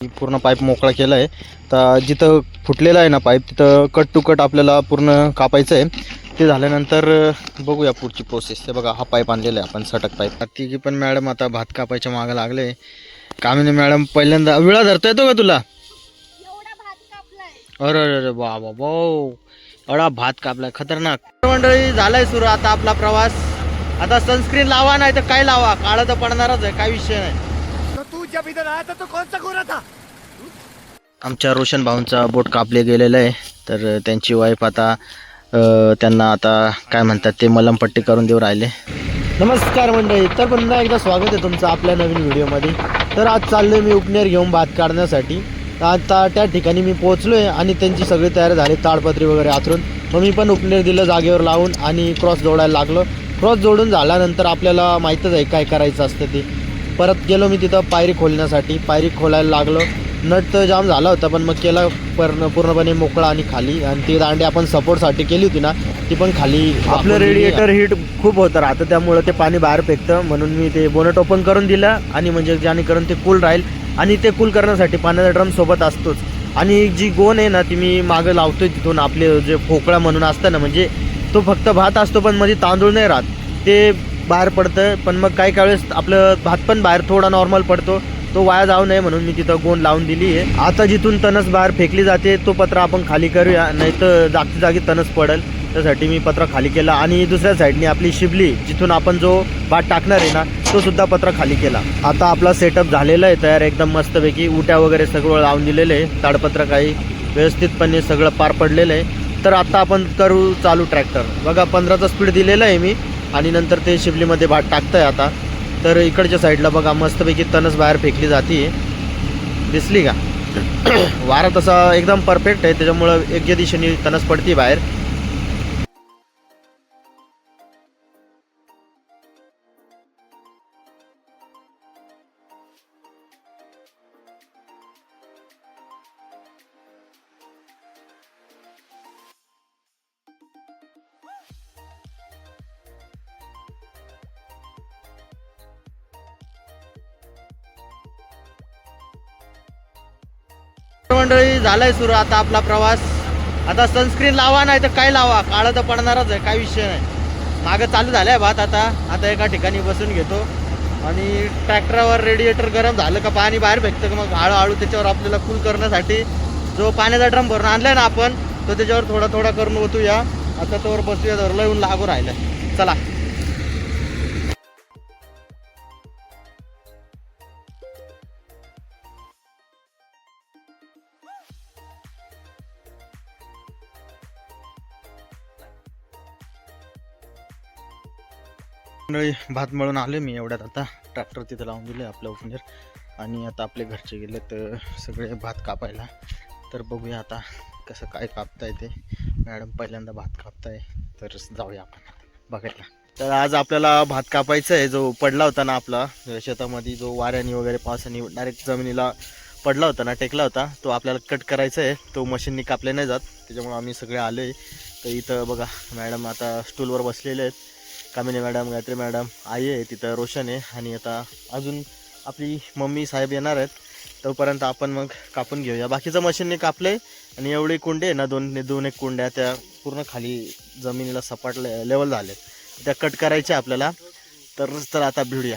पूर्ण पाईप मोकळा केला आहे. तर जिथं फुटलेला आहे ना पाईप तिथं कट टू कट आपल्याला पूर्ण कापायचं आहे. ते झाल्यानंतर बघूया पुढची प्रोसेस ते बघा हा पाईप आणलेला आहे आपण सटक पाईप. तिघी पण मॅडम आता भात कापायच्या मागं लागले. कामिनी मॅडम पहिल्यांदा विळा धरता येतो का तुला? अरे अरे अरे वा वा भाऊ एवढा भात कापलाय खतरनाक. मंडळी झालाय सुरू आता आपला प्रवास. आता सनस्क्रीन लावा नाही तर काय लावा? काळं तर पडणारच आहे काय विषय नाही. जब इधर आया था तो कौन सा गोरा था? आमच्या रोशन भाऊंचा बोट कापले गेलेलं आहे. तर त्यांची वाईफ आता त्यांना आता काय म्हणतात ते मलमपट्टी करून देऊ राहिले. नमस्कार मंडळी तर पुन्हा एकदा स्वागत आहे तुमचं आपल्या नवीन व्हिडिओमध्ये. तर आज चाललोय मी उपनेर घेऊन भात काढण्यासाठी. आता त्या ठिकाणी मी पोहोचलो आहे आणि त्यांची सगळी तयारी झाली ताडपत्री वगैरे आथरून मग मी पण उपनेर दिलं जागेवर लावून आणि क्रॉस जोडायला लागलो. क्रॉस जोडून झाल्यानंतर आपल्याला माहीतच आहे काय करायचं असतं ते. परत गेलो मी तिथं पायरी खोलण्यासाठी. पायरी खोलायला लागलो. नट तर जाम झाला होता पण मग केला पूर्ण पूर्णपणे मोकळा आणि खाली. आणि ती दांडी आपण सपोर्टसाठी केली होती ना ती पण खाली आपलं रेडिएटर हीट खूप होतं राहतं त्यामुळं ते पाणी बाहेर फेकतं. म्हणून मी ते बोनट ओपन करून दिलं आणि म्हणजे जेणेकरून ते कूल राहील. आणि ते कूल करण्यासाठी पाण्याचा ड्रम सोबत असतोच. आणि जी गोण आहे ना ती मी मागं लावतोय तिथून. आपले जे फोकळा म्हणून असतं ना म्हणजे तो फक्त भात असतो पण मध्ये तांदूळ नाही राहत. ते बाहेर पडतं पण मग काही काही वेळेस आपलं भात पण बाहेर थोडा नॉर्मल पडतो. तो वाया जाऊ नये म्हणून मी तिथं गोंड लावून दिली आहे. आता जिथून तणस बाहेर फेकली जाते तो पत्रा आपण खाली करूया नाही तर जागच्या जागी तणस पडेल. त्यासाठी मी पत्रा खाली केला आणि दुसऱ्या साईडने आपली शिबली जिथून आपण जो भात टाकणार आहे ना तो सुद्धा पत्रा खाली केला. आता आपला सेटअप झालेला आहे तयार एकदम मस्तपैकी. उट्या वगैरे सगळं लावून दिलेलं आहे. ताडपत्र काही व्यवस्थितपणे सगळं पार पडलेलं आहे. तर आता आपण करू चालू ट्रॅक्टर बघा पंधराचा स्पीड दिलेला आहे मी. आणि नंतर ते शिवलीमध्ये भात टाकतंय आता. तर इकडच्या साईडला बघा मस्तपैकी तणस बाहेर फेकली जाते दिसली का? वारा तसा एकदम परफेक्ट आहे त्याच्यामुळं योग्य दिशेने तणस पडते बाहेर. मंडळी झालाय सुरू आता आपला प्रवास. आता सनस्क्रीन लावा नाही तर काय लावा? काळं तर पडणारच आहे काय विषय नाही. मागं चालू झालं आहे भात आता. आता एका ठिकाणी बसून घेतो. आणि ट्रॅक्टरवर रेडिएटर गरम झालं का पाणी बाहेर फेकतं का मग? हळूहळू त्याच्यावर आपल्याला कूल करण्यासाठी जो पाण्याचा ड्रम भरून आणलाय ना आपण तो त्याच्यावर थोडा थोडा करून ओतूया. आता तोवर बसूया धरलं येऊन लागू राहिलं. चला. मंडळी भात मळून आले मी एवढ्यात आता. ट्रॅक्टर तिथं लावून दिले आपल्या उपनेर आणि आता आपले घरचे गेले तर सगळे भात कापायला. तर बघूया आता कसं काय कापताय ते. मॅडम पहिल्यांदा भात कापताय तर जाऊया आपण. बघायला. तर आज आपल्याला भात कापायचा आहे जो पडला होता ना आपला शेतामध्ये जो वाऱ्याने वगैरे पावसाने डायरेक्ट जमिनीला पडला होता ना टेकला होता तो आपल्याला कट करायचा आहे तो मशीननी कापले नाही जात. त्याच्यामुळे आम्ही सगळे आले तर इथं बघा मॅडम आता स्टूलवर बसलेले आहेत. कामिनी मॅडम गायत्री मॅडम आई आहे तिथं रोशन आहे आणि आता अजून आपली मम्मी साहेब येणार आहेत. तोपर्यंत आपण मग कापून घेऊया. बाकीचं मशीनने कापले आणि एवढे कुंडे आहे ना दोन दोन एक कुंड्या त्या पूर्ण खाली जमिनीला सपाट लेवल झाले त्या कट करायच्या आपल्याला. तर तर आता भिडूया.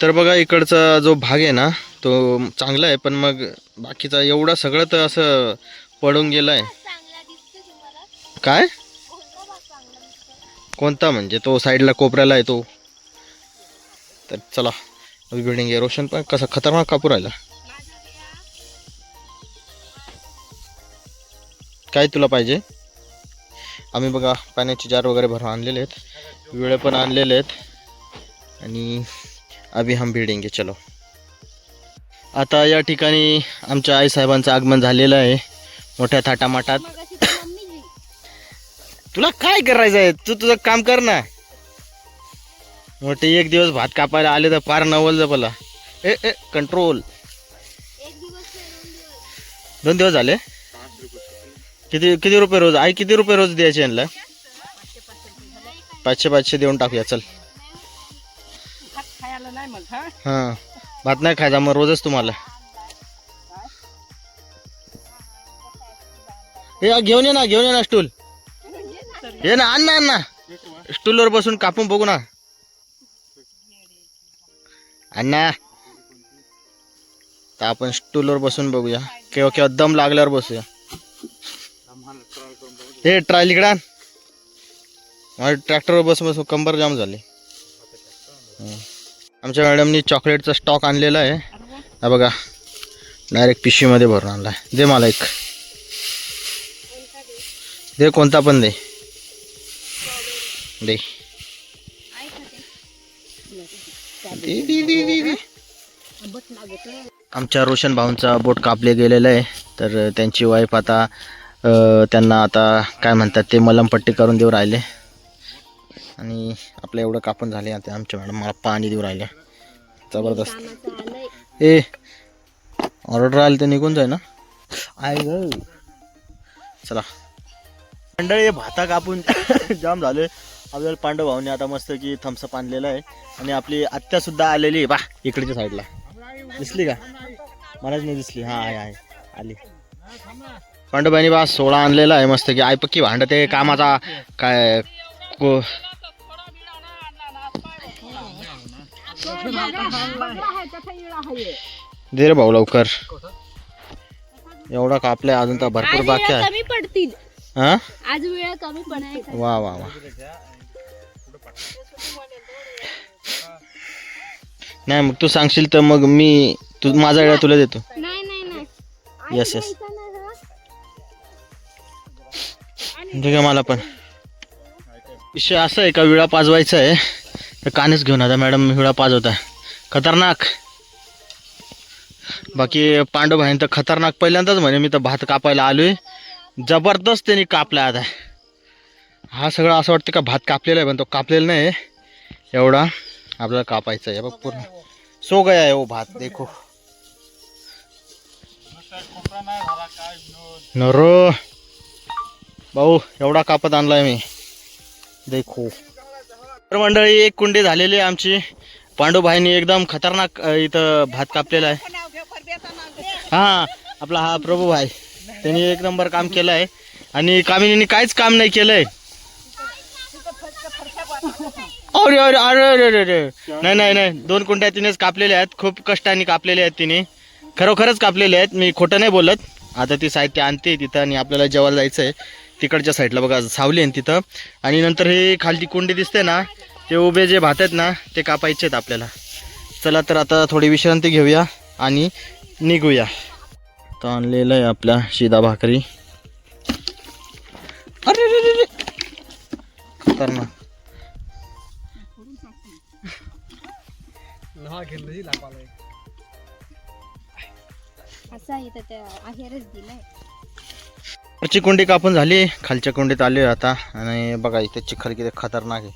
तर बघा इकडचा जो भाग आहे ना तो चांगला आहे. पण मग बाकीचा एवढा सगळं तर असं पडून गेलं आहे काय? कोणता म्हणजे तो साईडला कोपऱ्याला येतो. तर चला बिल्डिंग आहे रोशन पण कसा खतरनाक कापूर राहिला. काय तुला पाहिजे? आम्ही बघा पाण्याचे जार वगैरे भरून आणलेले आहेत. विळे पण आणलेले आहेत. आणि अभी हम भिडेंगे चलो. आता या ठिकाणी आमच्या आईसाहेबांचं आगमन झालेलं आहे. मोठ्या थाटामाटात. तुला काय करायचं आहे? तू तुझं काम कर ना. मोठे एक दिवस भात कापायला आले तर फार नवल मला ए ए कंट्रोल दोन दिवस. झाले? किती किती रुपये रोज? आई किती रुपये रोज द्यायचे यांना? पाचशे पाचशे देऊन टाकूया चल. हा? भात नाही खायचा मग रोजच तुम्हाला. घेऊन ये ना घेऊन ये ना स्टूल. ये ना आण ना आण ना. स्टूलवर बसून कापून बघू ना. अण्णा ना. तर आपण स्टूलवर बसून बघूया. केव्हा केव्हा दम लागल्यावर बसूया. हे ट्रायल इकडे आण. माझ्या ट्रॅक्टरवर बसून बसून कंबर जाम झाली. आमच्या मॅडमनी चॉकलेटचा स्टॉक आणलेला आहे. हा बघा. डायरेक्ट पिशवीमध्ये भरून आणला दे मला एक. दे कोणता पण दे. दे. आमच्या रोशन भाऊंचा बोट कापले गेलेला आहे. तर त्यांची वाईफ आता त्यांना आता काय म्हणतात ते मलमपट्टी करून देऊ राहिले. आणि आपलं एवढं कापून झाले आता आमच्या मॅडम मला पाणी देऊ राहिले. जबरदस्त. ए ऑर्डर आली तर निघून जाय ना. आय ग. चला. मंडळी भाता कापून जाम झाले. आपल्याला पांडव भाऊने आता मस्त की थम्सअप आणलेला आहे. आणि आपली आत्या सुद्धा आलेली आहे. बा इकडच्या साईडला दिसली का? मलाच नाही दिसली. हा आहे आहे. आली. पांडवबाईने बा सोळा आणलेला आहे मस्त की आई पक्की भांड ते कामाचा काय को दे रे भाऊ लवकर. एवढा कापलाय अजून तर भरपूर बाकी आहे. पडतील. हा? आज वेळा कमी पडायचा. वा वा वा. नाही मग तू सांगशील तर मग मी तू माझा वेळा तुला देतो. नाही नाही नाही. येस येस ना हा? ठीक आहे मला पण. विषय असा आहे का विळा पाजवायचा आहे तर कानेच घेऊन आता मॅडम विळा पाजवता खतरनाक. बाकी पांडव भाईन तर खतरनाक पहिल्यांदाच म्हणे मी तर भात कापायला आलोय. जबरदस्त त्यांनी कापला आता. हा सगळं असं वाटतं का भात कापलेला आहे पण तो कापलेला नाही एवढा. आपल्याला कापायचं आहे. बघ पूर्ण. सो गया आहे ओ भात देखो. नरो. भाऊ एवढा कापत आणलाय मी. देखो. तर मंडळी एक कुंडी झालेली आहे आमची. पांडुभाईनी एकदम खतरनाक इथं भात कापलेला आहे. हा आपला हा प्रभू भाई त्यांनी एक नंबर काम केलं आहे आणि कामिनीने काहीच काम नाही केलंय. अरे अरे अरे अरे अरे अरे. नाही नाही नाही. दोन कुंड्या तिनेच कापलेल्या आहेत. खूप कष्टाने कापलेल्या आहेत तिने. खरोखरच कापलेले आहेत. मी खोटं नाही बोलत. आता ती साहित्य आणते तिथं आणि आपल्याला जेवायला जायचं आहे तिकडच्या साईडला बघा सावली आहे तिथं. आणि नंतर हे खालती कुंडी दिसते ना ते उभे जे भात आहेत ना ते कापायचे आहेत आपल्याला. चला तर आता थोडी विश्रांती घेऊया आणि निघूया. तर आणलेलं आहे आपल्या शिदा भाकरी. अरे असा इथं त्या आहेरच दिलाय. वरची कुंडी कापून झाली. खालच्या कुंडीत आली आता. आणि बघा इथे चिखल किती खतरनाक आहे.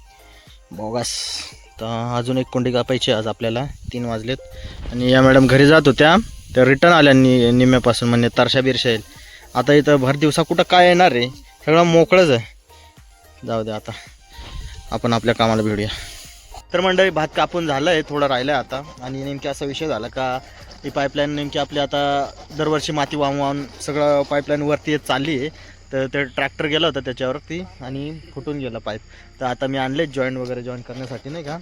बोगस. तर अजून एक कुंडी कापायची आज आपल्याला. तीन वाजलेत. आणि या मॅडम घरी जात होत्या. त्या रिटर्न आल्या नि निम्म्यापासून. म्हणजे तरशा बिरशा येईल. आता इथं भर दिवसा कुठं काय येणार रे? सगळं मोकळंच आहे. जाऊ दे आता. आपण आपल्या कामाला भेटूया. तर मंडळी भात कापून झालं आहे थोडं राहिलं आहे आता. आणि नेमकी असा विषय झाला का ही पाईपलाईन नेमकी आपली आता दरवर्षी माती वाहून वाहून सगळं पाईपलाईनवरती येत चालली आहे. तर ते ट्रॅक्टर गेलं होतं त्याच्यावरती आणि फुटून गेलं पाईप तर आता मी आणले जॉईंट वगैरे जॉईन करण्यासाठी नाही का?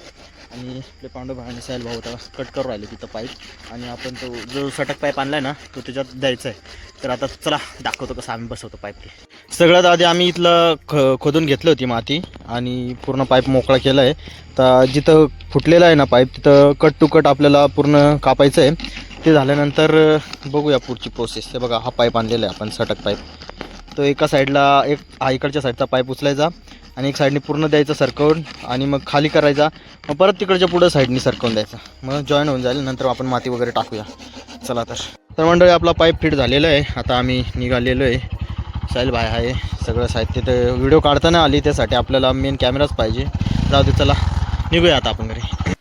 आणि आपले पांडव भाई आणि भाऊ होता कट करू राहिले तिथं पाईप आणि आपण तो जो सटक पाईप आणला आहे ना तो त्याच्यात द्यायचा आहे तर आता चला दाखवतो कसं आम्ही बसवतो पाईप ते. सगळ्यात आधी आम्ही इथलं ख खोदून घेतली होती माती आणि पूर्ण पाईप मोकळा केला आहे. तर जिथं फुटलेलं आहे ना पाईप तिथं कट टू कट आपल्याला पूर्ण कापायचं आहे. ते झाल्यानंतर बघूया पुढची प्रोसेस ते बघा हा पाईप आणलेला आहे आपण सटक पाईप. तो एका साईडला एक हा इकडच्या साईडचा पाईप उचलायचा आणि एक साईडने पूर्ण द्यायचा सरकवून आणि मग खाली करायचा. मग परत तिकडच्या पुढं साईडने सरकवून द्यायचा. मग जॉईन होऊन जाईल. नंतर आपण माती वगैरे टाकूया. चला तर. तर मंडळी आपला पाईप फिट झालेला आहे. आता आम्ही निघालेलो आहे. साहिल भाई आहे सगळं साहित्य ते व्हिडिओ काढताना आली त्यासाठी आपल्याला मेन कॅमेराच पाहिजे. जाऊ दे चला. निघूया आता आपण घरी.